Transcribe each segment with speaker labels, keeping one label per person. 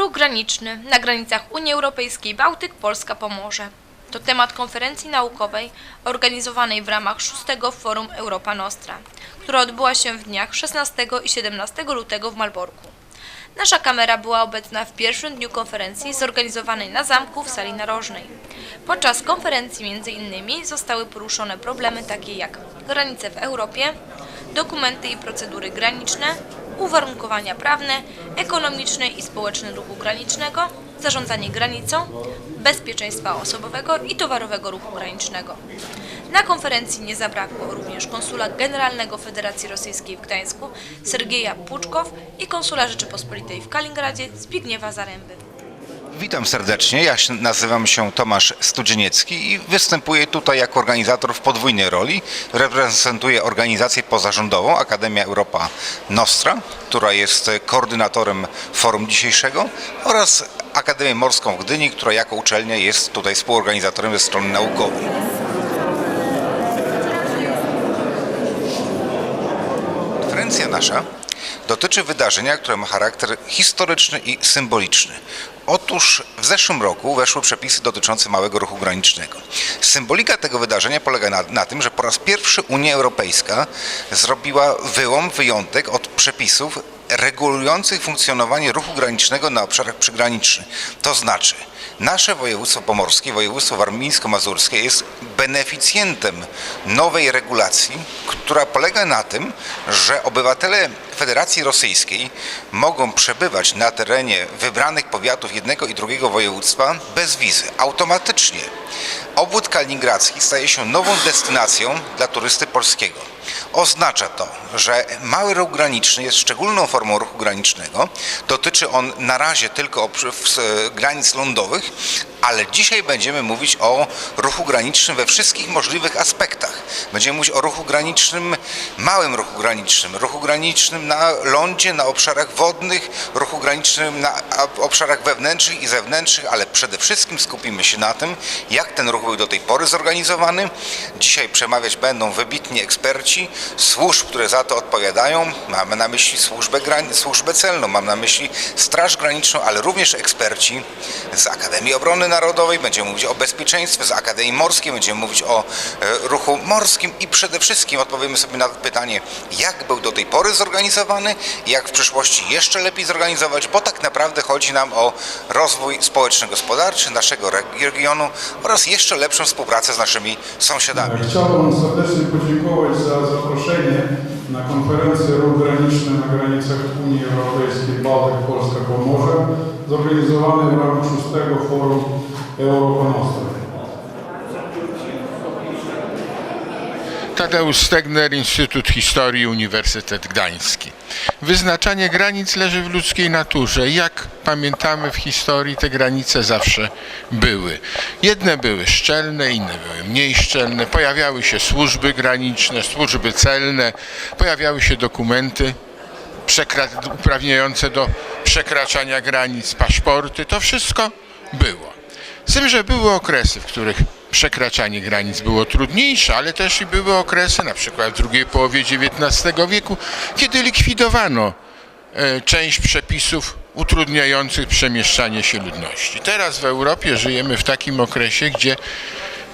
Speaker 1: Ruch graniczny na granicach Unii Europejskiej Bałtyk, Polska, Pomorze. To temat konferencji naukowej organizowanej w ramach 6 Forum Europa Nostra, która odbyła się w dniach 16 i 17 lutego w Malborku. Nasza kamera była obecna w pierwszym dniu konferencji zorganizowanej na zamku w sali narożnej. Podczas konferencji między innymi zostały poruszone problemy takie jak granice w Europie, dokumenty i procedury graniczne, uwarunkowania prawne, ekonomiczne i społeczne ruchu granicznego, zarządzanie granicą, bezpieczeństwa osobowego i towarowego ruchu granicznego. Na konferencji nie zabrakło również konsula generalnego Federacji Rosyjskiej w Gdańsku Sergieja Puczkow i konsula Rzeczypospolitej w Kaliningradzie Zbigniewa Zaręby.
Speaker 2: Witam serdecznie, ja się, nazywam się Tomasz Studzieniecki i występuję tutaj jako organizator w podwójnej roli. Reprezentuję organizację pozarządową Akademia Europa Nostra, która jest koordynatorem forum dzisiejszego oraz Akademię Morską w Gdyni, która jako uczelnia jest tutaj współorganizatorem ze strony naukowej. Konferencja nasza dotyczy wydarzenia, które ma charakter historyczny i symboliczny. Otóż w zeszłym roku weszły przepisy dotyczące małego ruchu granicznego. Symbolika tego wydarzenia polega na, na tym, że po raz pierwszy Unia Europejska zrobiła wyłom, wyjątek od przepisów regulujących funkcjonowanie ruchu granicznego na obszarach przygranicznych. To znaczy, nasze województwo pomorskie, województwo warmińsko-mazurskie jest beneficjentem nowej regulacji, która polega na tym, że obywatele Federacji Rosyjskiej mogą przebywać na terenie wybranych powiatów jednego i drugiego województwa bez wizy, automatycznie. Obwód kaliningradzki staje się nową destynacją dla turysty polskiego. Oznacza to, że mały ruch graniczny jest szczególną formą ruchu granicznego. Dotyczy on na razie tylko granic lądowych, ale dzisiaj będziemy mówić o ruchu granicznym we wszystkich możliwych aspektach. Będziemy mówić o ruchu granicznym, małym ruchu granicznym, ruchu granicznym na lądzie, na obszarach wodnych, ruchu granicznym na obszarach wewnętrznych i zewnętrznych, ale przede wszystkim skupimy się na tym, jak ten ruch był do tej pory zorganizowany. Dzisiaj przemawiać będą wybitni eksperci służb, które za to odpowiadają. Mamy na myśli służbę, służbę celną, mam na myśli Straż Graniczną, ale również eksperci z Akademii Obrony Narodowej. Będziemy mówić o bezpieczeństwie, z Akademii Morskiej, będziemy mówić o e, ruchu morskim i przede wszystkim odpowiemy sobie na pytanie, jak był do tej pory zorganizowany jak w przyszłości jeszcze lepiej zorganizować, bo tak naprawdę chodzi nam o rozwój społeczno-gospodarczy naszego reg- regionu oraz jeszcze lepszą współpracę z naszymi sąsiadami.
Speaker 3: Chciałbym serdecznie podziękować za zaproszenie na konferencję Ruch Graniczny na granicach Unii Europejskiej Bałtyk, Polska, Pomorze zorganizowanej w ramach 6 Forum Europa
Speaker 4: Tadeusz Stegner, Instytut Historii, Uniwersytet Gdański. Wyznaczanie granic leży w ludzkiej naturze. Jak pamiętamy w historii, te granice zawsze były. Jedne były szczelne, inne były mniej szczelne. Pojawiały się służby graniczne, służby celne, pojawiały się dokumenty uprawniające do przekraczania granic, paszporty. To wszystko było. Z tym, że były okresy, w których przekraczanie granic było trudniejsze, ale też i były okresy, na przykład w drugiej połowie XIX wieku, kiedy likwidowano e, część przepisów utrudniających przemieszczanie się ludności. Teraz w Europie żyjemy w takim okresie, gdzie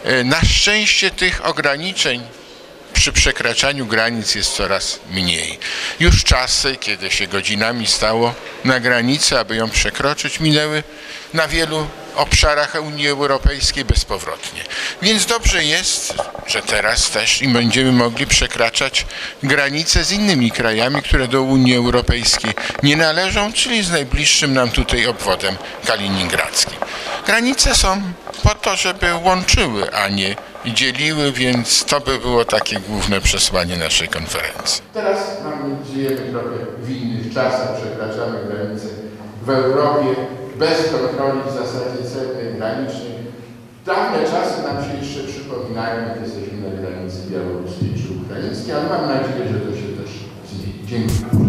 Speaker 4: e, na szczęście tych ograniczeń przy przekraczaniu granic jest coraz mniej. Już czasy, kiedy się godzinami stało na granicy, aby ją przekroczyć, minęły na wielu obszarach Unii Europejskiej bezpowrotnie. Więc dobrze jest, że teraz też i będziemy mogli przekraczać granice z innymi krajami, które do Unii Europejskiej nie należą, czyli z najbliższym nam tutaj obwodem kaliningradzkim. Granice są po to, żeby łączyły, a nie dzieliły, więc to by było takie główne przesłanie naszej konferencji. Teraz mamy, żyjemy trochę w innych czasach, przekraczamy granice w Europie bez kontroli w zasadzie celnych, granicznych. Dawne czasy nam się jeszcze przypominają, jak jesteśmy na granicy białoruskiej czy ukraińskiej, ale mam nadzieję, że to się też zmieni. Dziękuję.